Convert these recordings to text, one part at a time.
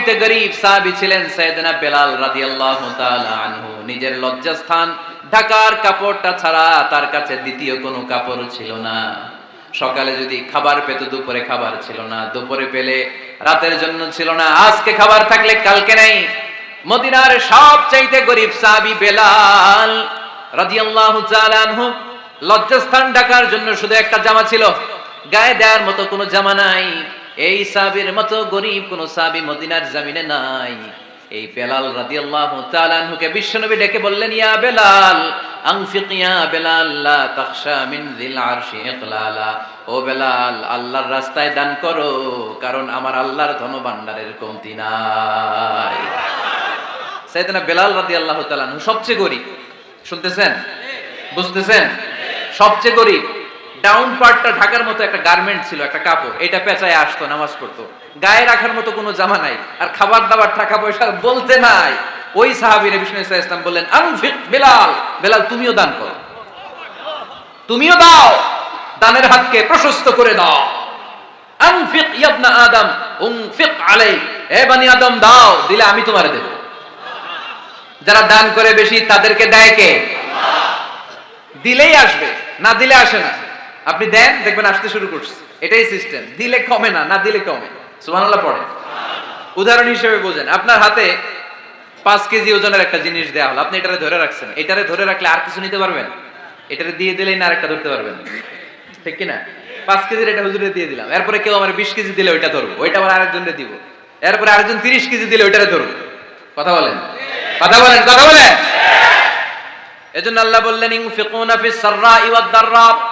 গরিব সাহাবী ছিলেন বেলাল রাদিয়াল্লাহু তাআলা আনহু। নিজের লজ্জাস্থান, ঢাকার কাপড়টা ছাড়া তার কাছে দ্বিতীয় কোনো কাপড় ছিল না। সকালে যদি খাবার পেত, দুপুরে খাবার ছিল না। দুপুরে পেলে রাতের জন্য ছিল না। আজকে খাবার থাকলে কালকে নেই। মদিনার সবচাইতে গরিব সাহাবী বেলাল রাদিয়াল্লাহু তাআলা আনহু। লজ্জাস্থান ঢাকার জন্য শুধু একটা জামা ছিল। গায়ে দেওয়ার মতো কোনো জামা নাই। এই সাবির মতো গরিব কোন সাবি মদিনার জামিনে নাই। এই বেলাল রাদিয়াল্লাহু তাআলা আনহুকে বিশ্বনবী ডেকে বললেন, ইয়া বেলাল ও বেলাল, আল্লাহর রাস্তায় দান করো, কারণ আমার আল্লাহর ধন বেলাল আনহু সবচেয়ে গরিব। শুনতেছেন? বুঝতেছেন? সবচেয়ে গরিব। ডাউন পার্টটা ঢাকার মতো একটা গার্মেন্ট ছিল, একটা কাপড়। এটা পেঁচায় আসতো, নামাজ পড়তো। গায়ে রাখার মতো কোনো জামা নাই। আর খাবার দাবার, টাকা পয়সা বলতে নাই। ওই সাহাবীর বিষ্ণু ইসলাম বললেন, আনফিক বেলাল। বেলাল, তুমিও দান করো। তুমিও দাও। দানের হাতকে প্রশস্ত করে দাও। আনফিক ইয়াবনা আদম, উনফিক আলাই এ বানি আদম, দাও। দিলে আমি তোমারে দেব। যারা দান করে বেশি, তাদেরকে দেয় কে? দিলেই আসবে, না দিলে আসে না। আপনি দেন, দেখবেন আসতে শুরু করছে। এটাই সিস্টেম দিলে কমে না না দিলে কমে। সুবহানাল্লাহ পড়ে। উদাহরণ হিসেবে বোঝেন। আপনার হাতে পাঁচ কেজি ওজনের একটা জিনিস দেওয়া হলো। আপনি এটারে ধরে রাখছেন। এটারে ধরে রাখলে আর কিছু নিতে পারবেন? এটারে দিয়ে দিলেই না আরেকটা ধরতে পারবেন। ঠিক কি না পাঁচ কেজির এটা হুজুরে দিয়ে দিলাম। এরপরে কেউ আমার বিশ কেজি দিলে ওইটা ধরবো। ওইটা আবার আরেকজনকে দিব। এরপরে আরেকজন তিরিশ কেজি দিলে ওইটারে ধরবো। কথা বলেন? কথা বলেন কথা বলেন? এজন্য আল্লাহ বললেন ইনফিকুনা ফিস সাররাই ওয়াদ দাররা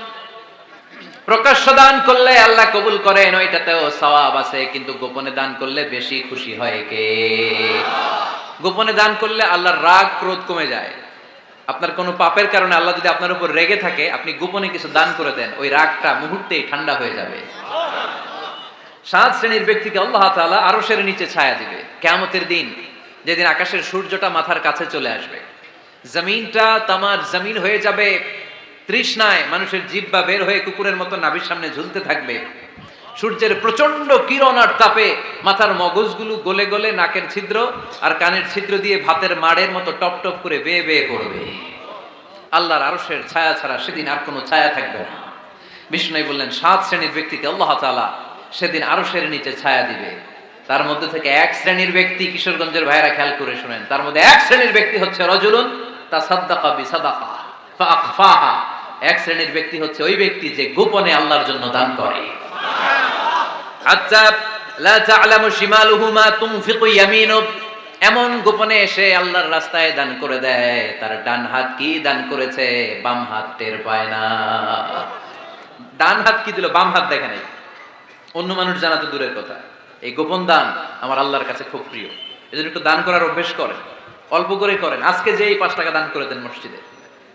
প্রকাশ্য দান করলে আল্লাহ কবুল করেন, ওইটাতেও সওয়াব আছে, কিন্তু গোপনে দান করলে বেশি খুশি হয় কে? গোপনে দান করলে আল্লাহর রাগ ক্রোধ কমে যায়। আপনার কোনো পাপের কারণে আল্লাহ যদি আপনার উপর রেগে থাকে, আপনি গোপনে কিছু দান করে দেন, ওই রাগটা মুহূর্তেই ঠান্ডা হয়ে যাবে। সাত শ্রেণির ব্যক্তিকে আল্লাহ তাআলা আরশের নিচে ছায়া দিবে। কেয়ামতের দিন, যেদিন আকাশের সূর্যটা মাথার কাছে চলে আসবে। জমিনটা তামার জমিন হয়ে যাবে। তৃষ্ণায় মানুষের জিব্বা বের হয়ে কুকুরের মতো নাভির সামনে ঝুলতে থাকবে। সূর্যের প্রচণ্ড কিরণ আর তাপে মাথার মগজগুলো গলে গলে নাকের ছিদ্র আর কানের ছিদ্র দিয়ে ভাতের মাড়ের মতো টপ টপ করে বেয়ে বেয়ে করবে আল্লাহর আরশের ছায়া ছাড়া সেদিন আর কোনো ছায়া থাকবে না। বিষ্ণু বললেন, সাত শ্রেণির ব্যক্তিকে আল্লাহ তাআলা সেদিন আরশের নিচে ছায়া দিবে। তার মধ্যে থেকে এক শ্রেণির ব্যক্তি কিশোরগঞ্জের ভাইরা খেয়াল করে শুনেন। তার মধ্যে এক শ্রেণির ব্যক্তি হচ্ছে রজুলুন তা সাদ্দাকা বি সাদাকা এক শ্রেণির ব্যক্তি হচ্ছে ওই ব্যক্তি যে গোপনে আল্লাহর জন্য দান করে। আচ্ছা এমন গোপনে এসে আল্লাহর রাস্তায় দান করে দেয়। তার ডান হাত কি দান করেছে? বাম হাত টের পায় না। ডান হাত কি দিল? বাম হাত দেখে নাই। অন্য মানুষ জানা তো দূরের কথা। এই গোপন দান আমার আল্লাহর কাছে খুব প্রিয়। এজন্য একটু দান করার অভ্যেস করেন। অল্প করে করেন। আজকে যে এই পাঁচ টাকা দান করে দেন মসজিদে।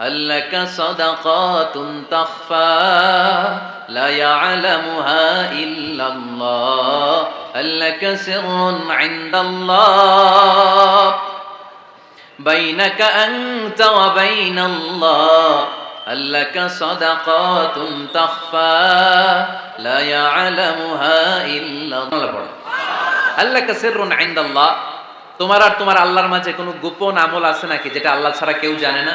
أنت وبين الله هل لك صدقات تخفى لا يعلمها إلا الله هل لك سر عند الله بينك أنت وبين الله هل لك صدقات تخفى لا يعلمها إلا الله هل لك سر عند الله তোমার আর তোমার আল্লাহর মাঝে কোনো গোপন আমল আছে নাকি যেটা আল্লাহ ছাড়া কেউ জানে না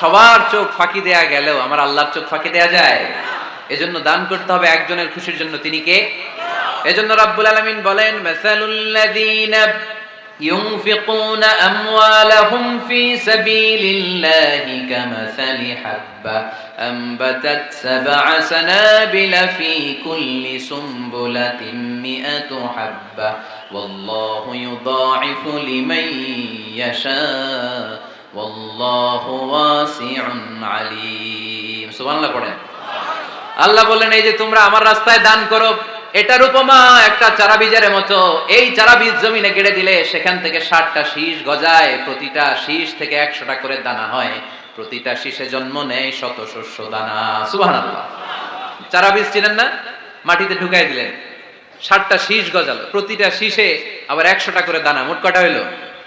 সবার চোখ ফাঁকি দেয়া গেলেও আমার আল্লাহর চোখ ফাঁকি দেয়া যায় এজন্য দান করতে হবে একজনের খুশির জন্য তিনি কে এজন্য রাব্বুল আলামিন বলেন মাসালুল্লাযীনা ينفقون أموالهم في سبيل الله كمثل حبة أنبتت سبع سنابل في كل سنبلة مئة حبة والله يضاعف لمن يشاء আল্লাহ বললেন, এই যে তোমরা আমার রাস্তায় দান করো, এটার উপমা একটা চারা বীজের মতো। এই চারা বীজ জমিনে গেড়ে দিলে সেখান থেকে ষাটটা শীষ গজায়, প্রতিটা শীষ থেকে একশোটা করে দানা হয়। প্রতিটা শীষে জন্ম নেয় শত শস্য দানা। সুবাহান চারা বীজ চিনেন না? মাটিতে ঢুকাই দিলেন। ষাটটা শীষ গজালো। প্রতিটা শীষে আবার একশোটা করে দানা। মোট কটা হইল?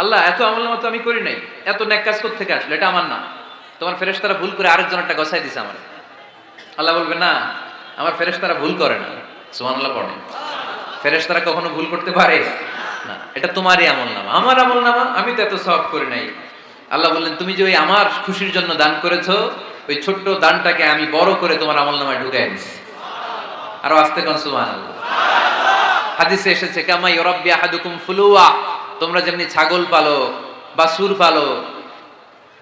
আল্লাহ, এত আমল নামা তো আমি করি নাই। এত নেক কাজ করতে থেকে আসলো? এটা আমার না। তোমার ফেরেশতারা ভুল করে আরেকজন একটা গসাই দিছে আমার। আল্লাহ বলবে, না, আমার ফেরেশতারা ভুল করে না। সুবহানাল্লাহ পড়ে। ফেরেশতারা কখনো ভুল করতে পারে? না, এটা তোমারই আমল নামা। আমার আমল নামা, আমি তো এত সব করে নাই। আল্লাহ বললেন, তুমি যে ওই আমার খুশির জন্য দান করেছ, ওই ছোট্ট দানটাকে আমি বড় করে তোমার আমল নামায় ঢুকাই দিছি। আরও আস্তে কোন সুবহানাল্লাহ। হাদিসে এসেছে, কামা ইউরাব্বি আহাদুকুম ফুলুয়া। তোমরা যেমনি ছাগল পালো বা সুর পালো,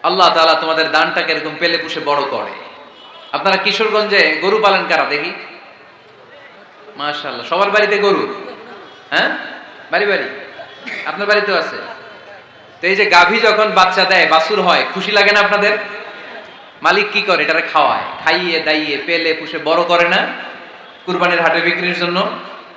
আল্লাহ তাআলা তোমাদের দানটাকে এরকম পেলে পুষে বড় করে। আপনারা কিশোরগঞ্জে গরু পালন কারা দেখি? মাশাআল্লাহ, সবার বাড়িতে গরু? হ্যাঁ? বাড়ি বাড়ি? আপনার বাড়িতেও আছে। তো এই যে গাভী যখন বাচ্চা দেয় বাসুর হয়, খুশি লাগে না আপনাদের? মালিক কি করে? এটারে খাওয়ায়, খাইয়ে, দাইয়ে, পেলে, পুষে বড় করে না? কুরবানির হাটে বিক্রির জন্য?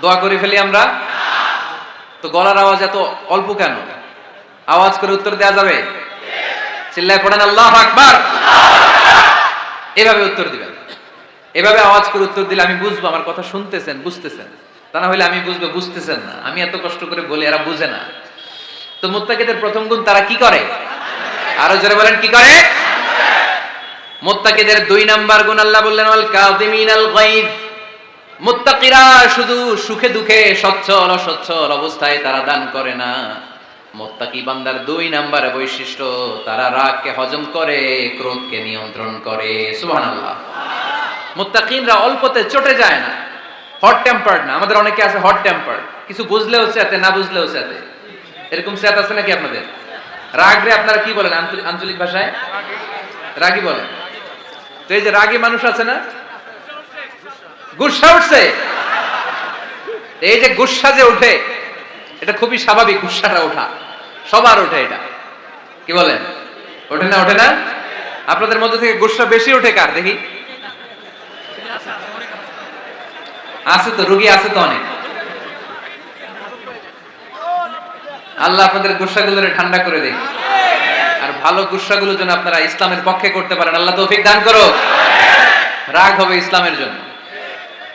দোয়া করে ফেলি আমরা। তো গলার আওয়াজ এত অল্প কেন? আওয়াজ করে উত্তর দেওয়া যাবে? চিল্লায় পড়েন, আল্লাহ আকবার। এভাবে উত্তর দিবেন। এভাবে আওয়াজ করে উত্তর দিলে আমি বুঝব, আমার কথা শুনতেছেন, বুঝতেছেন। তা না হলে আমি বুঝব, বুঝতেছেন না। আমি এত কষ্ট করে বলি, এরা বুঝে না। তো মুত্তাকিদের প্রথম গুণ তারা কি করে? আরও জোরে বলেন, কি করে? মুত্তাকিদের দুই নাম্বার গুণ আল্লাহ বললেন, ওয়াল কাযিমিনাল গায়ব। মুত্তাকিরা শুধু সুখে দুঃখে সচ্ছল অসচ্ছল অবস্থায় তারা দান করে না। মোত্তাকি বান্দার দুই নাম্বার বৈশিষ্ট্য, তারা রাগকে হজম করে, ক্রোধকে নিয়ন্ত্রণ করে। সুবহানাল্লাহ। মুত্তাকিনরা অল্পতে চটে যায় না। হট টেম্পার্ড না। আমাদের অনেকে আছে হট টেম্পার্ড কিছু বুঝলেও চেতে, না বুঝলেও চেতে। এরকম চেত আছে নাকি আপনাদের? রাগরে আপনারা কি বলেন আঞ্চলিক ভাষায়? রাগী বলেন। তো এই যে রাগী মানুষ আছে না গুসা উঠছে। এই যে গুসা যে উঠে এটা খুবই স্বাভাবিক গুসাটা ওঠা। সবার ওঠে এটা। কি বলেন? ওঠে না ওঠে না? আপনাদের মধ্যে থেকে গুসা বেশি ওঠে কার? দেখি। আছে তো, রুগী আছে তো অনেক। আল্লাহ আপনাদের গুসাগুলোরে ঠান্ডা করে দেয়। আর ভালো গুসাগুলো যেন আপনারা ইসলামের পক্ষে করতে পারেন, আল্লাহ তৌফিক দান করো রাগ হবে ইসলামের জন্য।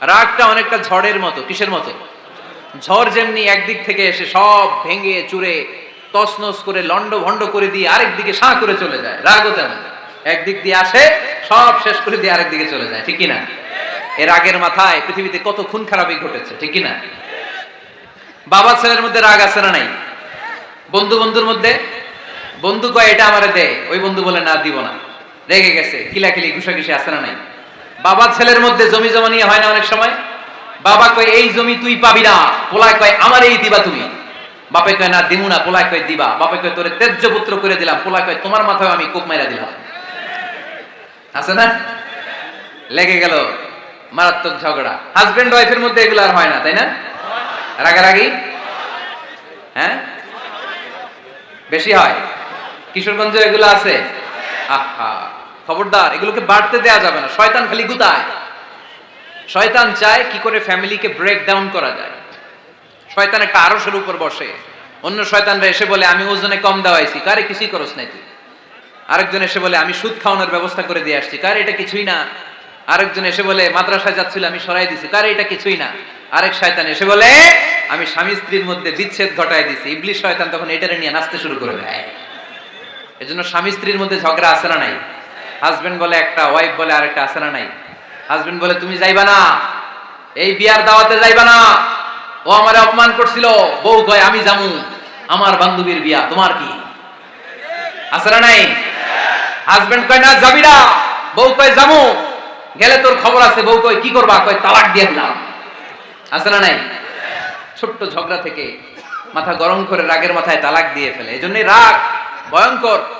রাগটা অনেকটা ঝড়ের মতো, কিসের মতো? ঝড় যেমনি একদিক থেকে এসে সব ভেঙে, চুরে, তছনছ করে লন্ড ভন্ড করে দিয়ে আরেক দিকে সাঁ করে চলে যায়। রাগও তেমন। একদিক দিয়ে আসে, সব শেষ করে দিয়ে আরেক দিকে চলে যায়, ঠিক কি না? এর আগের মাথায় পৃথিবীতে কত খুন খারাপই ঘটেছে, ঠিক কি না? বাবা ছেলের মধ্যে রাগ আছে না নাই? বন্ধু বন্ধুর মধ্যে? বন্ধু কয়, এটা আমার দে। ওই বন্ধু বলে, না, দিব না। রেগে গেছে, কিলাকিলি, ঘুষাঘুষি আছে না নাই? বাবা ছেলের মধ্যে জমি জমা নিয়ে হয় না অনেক সময়? বাবা কয়, এই জমি তুই পাবি না। পোলায় কয় আমার এই দিবা তুমি। বাপে কয়, না, দিমু না। পোলায় কয়, দিবা। বাপে কয়, তোরে তেজ্য পুত্র করে দিলাম। পোলায় কয়, তোমার মাথায় আমি কোপ মাইরা দিলাম। আছে না? লেগে গেল মারাত্মক ঝগড়া। হাজবেন্ড ওয়াইফের মধ্যে এগুলো আর হয় না, তাই না? রাগারাগি? হ্যাঁ? বেশি হয়। কিশোরগঞ্জে এগুলো আছে? আহা। খবরদার, এগুলোকে বাড়তে দেয়া যাবে না। শয়তান খালি গুতায়। শয়তান চায় কি করে ফ্যামিলিকে ব্রেক ডাউন করা যায়। শয়তান একটা আরসের উপর বসে। অন্য শয়তানরা এসে বলে, আমি ওজনে কম দেওয়াইছি। কারে কিছুই করস নাই তুই। আরেকজন এসে বলে, আমি সুদ খাওয়ানোর ব্যবস্থা করে দিয়ে আসছি। কার, এটা কিছুই না। আরেকজন এসে বলে, মাদ্রাসায় যাচ্ছিল, আমি সরাই দিছি। কার, এটা কিছুই না। আরেক শয়তান এসে বলে, আমি স্বামী স্ত্রীর মধ্যে বিচ্ছেদ ঘটায় দিছি। ইবলিশ শয়তান তখন এটারে নিয়ে নাচতে শুরু করে দেয়। এজন্য স্বামী স্ত্রীর মধ্যে ঝগড়া আছে না নাই? হাজবেন্ড বলে একটা ওয়াইফ বলে আরেকটা, আছে না নাই? হাজবেন্ড বলে, তুমি যাইবা না। এই বিয়ার দাওয়াতে যাইবা না। ও আমারে অপমান করছিল। বউ কয়, আমি জামু আমার বান্ধবীর বিয়া, তোমার কি? আছে না নাই? হাজবেন্ড কয়, না, যাবি না। বউ কয় জামু গেলে তোর খবর আছে। বউ কয়, কি করবা? কয়, তালাক দিয়ে দিলাম। আছে না নাই? ছোট্ট ঝগড়া থেকে মাথা গরম করে রাগের মাথায় তালাক দিয়ে ফেলে। এই জন্যই রাগ ভয়ঙ্কর।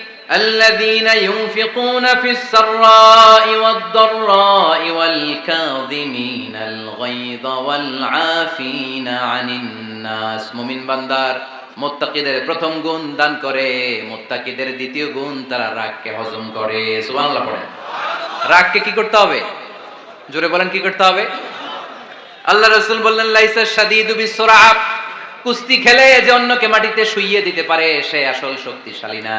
الذين ينفقون في السراء والضراء والكاظمين الغيظ والعافين عن الناس মুমিন বান্দার মুত্তাকিদের প্রথম গুণ দান করে মুত্তাকিদের দ্বিতীয় গুণ তারা রাগকে হজম করে সুবহানাল্লাহ পড়েন রাগকে কি করতে হবে জোরে বলেন কি করতে হবে আল্লাহ রাসূল বললেন লাইসা শাদীদু বিসরাআ কুস্তি খেলে যে অন্যকে মাটিতে শুইয়ে দিতে পারে সে আসল শক্তিশালী না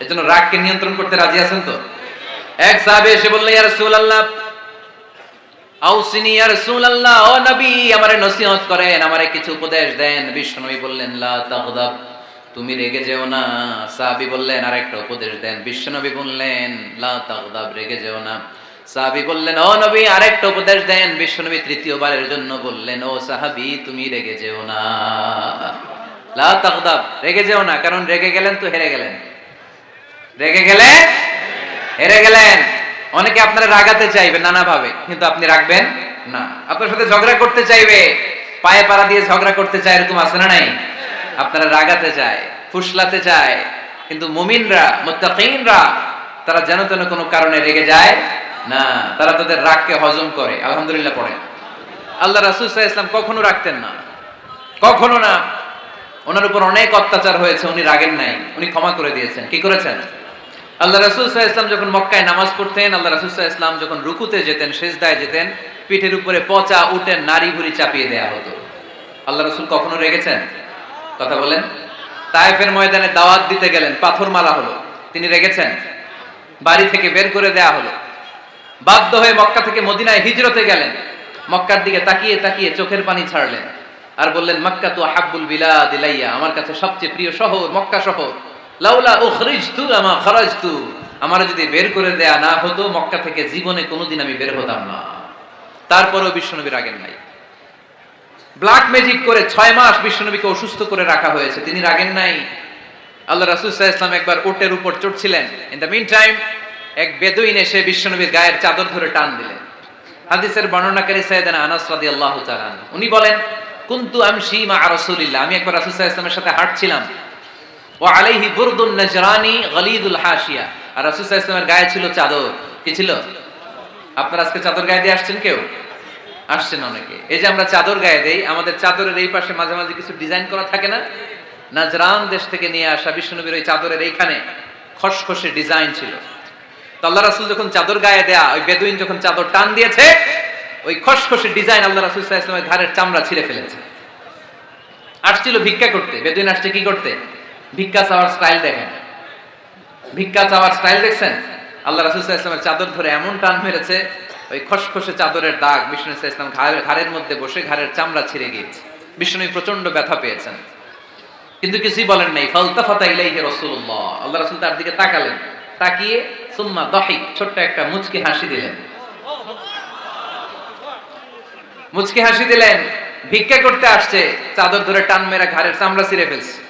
এজন্য রাগকে নিয়ন্ত্রণ করতে রাজি আছেন তো? এক সাহাবে এসে বললেন, ইয়া রাসূলুল্লাহ, আউসিনি ইয়া রাসূলুল্লাহ, ও নবী, আমারে নসিহত করেন, আমারে কিছু উপদেশ দেন। বিশ্বনবী বললেন, লা তাগদাব, তুমি রেগে যেও না। সাহাবী বললেন, আরেকটা উপদেশ দেন। বিশ্বনবী বললেন, লা তাগদাব, রেগে যেও না। সাহাবী বললেন, ও নবী, আরেকটা উপদেশ দেন। বিশ্বনবী তৃতীয়বারের জন্য বললেন, ও সাহাবী, তুমি রেগে যেও না। লা তাগদাব, রেগে যেও না, কারণ রেগে গেলেন তো হেরে গেলেন। রেগে গেলে হেরে গেলেন। অনেকে আপনারা রাগাতে চাইবে নানা ভাবে কিন্তু আপনি রাখবেন না। আপনার সাথে ঝগড়া করতে চাইবে, পায়ে পাড়া দিয়ে ঝগড়া করতে চায় এরকম আছে না নাই? আপনারা রাগাতে চায়, ফুসলাতে চায়, কিন্তু মুমিনরা, মুত্তাকিনরা, তারা যেন তেন কোনো কারণে রেগে যায় না। তারা তাদের রাগকে হজম করে, আলহামদুলিল্লাহ পড়ে আল্লাহ রাসূল ওয়াসাল্লাম কখনো রাখতেন না। কখনো না। ওনার উপর অনেক অত্যাচার হয়েছে, উনি রাগেন নাই। উনি ক্ষমা করে দিয়েছেন। কি করেছেন? আল্লাহ রাসুল ইসলাম যখন মক্কায় নামাজ পড়তেন, আল্লাহ রাসুল ইসলাম যখন রুকুতে যেতেন শেষদায় যেতেন, পিঠের উপরে পচা উঠে নারী ভুড়ি চাপিয়ে দেয়া হতো। আল্লাহ রাসুল কখনো রেগেছেন? কথা বলেন। তায়েফের ময়দানে দাওয়াত দিতে গেলেন পাথর মারা হলো। তিনি রেগেছেন? বাড়ি থেকে বের করে দেয়া হলো। বাধ্য হয়ে মক্কা থেকে মদিনায় হিজরতে গেলেন। মক্কার দিকে তাকিয়ে তাকিয়ে চোখের পানি ছাড়লেন। আর বললেন, মক্কা তো হাব্বুল বিলা দিলাইয়া আমার কাছে সবচেয়ে প্রিয় শহর, মক্কা শহর। লাউলা উখরিজতু আমা খারাজতু। আমার যদি বের করে দেয়া না হতো, মক্কা থেকে জীবনে কোনোদিন আমি বের হতাম না। তারপরেও বিশ্বনবী রাগেন নাই। ব্ল্যাক ম্যাজিক করে ছয় মাস বিশ্বনবীকে অসুস্থ করে রাখা হয়েছে, তিনি রাগেন নাই। আল্লাহ রাসুল ইসলাম একবার ওটের উপর চড়ছিলেন। ইন দ্য মিন টাইম এক বেদুইন এসে বিশ্বনবীর গায়ের চাদর ধরে টান দিলেন। হাদিসের বর্ণনাকারী সাইয়েদানা আনাস রাদিয়াল্লাহু তাআলা উনি বলেন, কুনতু আমশি মা রাসূলিল্লাহ। আমি একবার রাসূল ওয়াসাল্লামের সাথে হাঁটছিলাম। ও আলাইহি বুরদুন নাজরানি গলিদুল হাশিয়া। আর রাসূল সাল্লাল্লাহু গায়ে ছিল চাদর। কি ছিল? আপনারা আজকে চাদর গায়ে দিয়ে আসছেন কেউ? আসছেন অনেকে। এই যে আমরা চাদর গায়ে দেই, আমাদের চাদরের এই পাশে মাঝে মাঝে কিছু ডিজাইন করা থাকে না? নাজরান দেশ থেকে নিয়ে আসা বিষ্ণুনবীর ওই চাদরের এইখানে খসখসে ডিজাইন ছিল। তো আল্লাহ রাসুল যখন চাদর গায়ে দেয়া, ওই বেদুইন যখন চাদর টান দিয়েছে, ওই খসখসে ডিজাইন আল্লাহ রাসুল ইসলামের ঘাড়ের চামড়া ছিঁড়ে ফেলেছে। আসছিল ভিক্ষা করতে। বেদুইন আসছে কি করতে? ভিক্ষা চাওয়ার স্টাইল দেখেন। ভিক্ষা চাওয়ার স্টাইল দেখছেন? আল্লাহ রাসুল ইসলামের চাদর ধরে এমন টান মেরেছে, ওই খসখসে চাদরের দাগ, বিষ্ণু ইসলাম ঘাড়ের মধ্যে বসে ঘাড়ের চামড়া ছিঁড়ে গিয়েছে। বিষ্ণু প্রচণ্ড ব্যথা পেয়েছেন। কিন্তু কিছুই বলেন নাই, ফালতাফাতা ইলাইহি রাসূলুল্লাহ। আল্লাহ রাসূল তার দিকে তাকালেন, তাকিয়ে সুম্মা দাহিক, ছোট্ট একটা মুচকি হাসি দিলেন। মুচকি হাসি দিলেন, ভিক্ষা করতে আসছে, চাদর ধরে টান মেরা ঘাড়ের চামড়া ছিঁড়ে ফেলছে।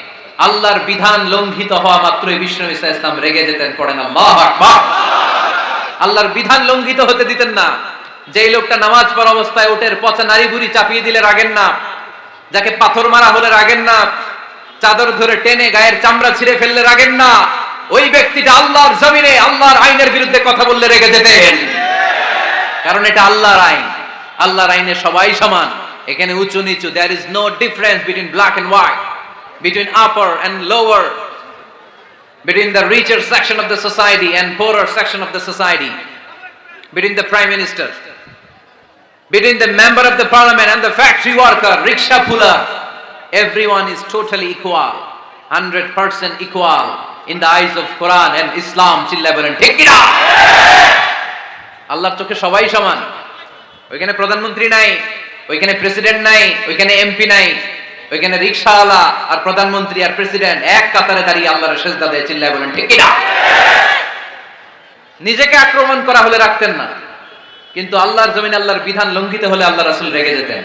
আল্লাহর বিধান লঙ্ঘিত হওয়া মাত্রই বিষ্ণু ইসা ইসলাম রেগে যেতেন, পড়েন আল্লাহ আল্লাহর বিধান লঙ্ঘিত হতে দিতেন না। যেই লোকটা নামাজ পড়া অবস্থায় ওটের পচা নারী বুড়ি চাপিয়ে দিলে রাগেন না, যাকে পাথর মারা হলে রাগেন না, চাদর ধরে টেনে গায়ের চামড়া ছিঁড়ে ফেললে রাগেন না, ওই ব্যক্তিটা আল্লাহর জমিনে আল্লাহর আইনের বিরুদ্ধে কথা বললে রেগে যেতেন। কারণ এটা আল্লাহর আইন। আল্লাহর আইনে সবাই সমান। এখানে উঁচু নিচু there is no difference between black and white between upper and lower, between the richer section of the society and poorer section of the society, between the prime minister, between the member of the parliament and the factory worker, rickshaw puller, everyone is totally equal, 100% equal in the eyes of Quran and Islam. চিল্লা বলেন ঠিক কিনা আল্লাহর চোখে সবাই সমান ওইখানে প্রধানমন্ত্রী নাই ওইখানে প্রেসিডেন্ট নাই ওইখানে এমপি নাই ওইখানে রিক্সাওয়ালা আর প্রধানমন্ত্রী আর প্রেসিডেন্ট এক কাতারে দাঁড়িয়ে আল্লাহর সেজদা দিয়ে চিল্লায় বলেন, ঠিক না? নিজেকে আক্রমণ করা হলে রাখতেন না, কিন্তু আল্লাহর জমিন আল্লাহর বিধান লঙ্ঘিত হলে আল্লাহ রাসুল রেগে যেতেন।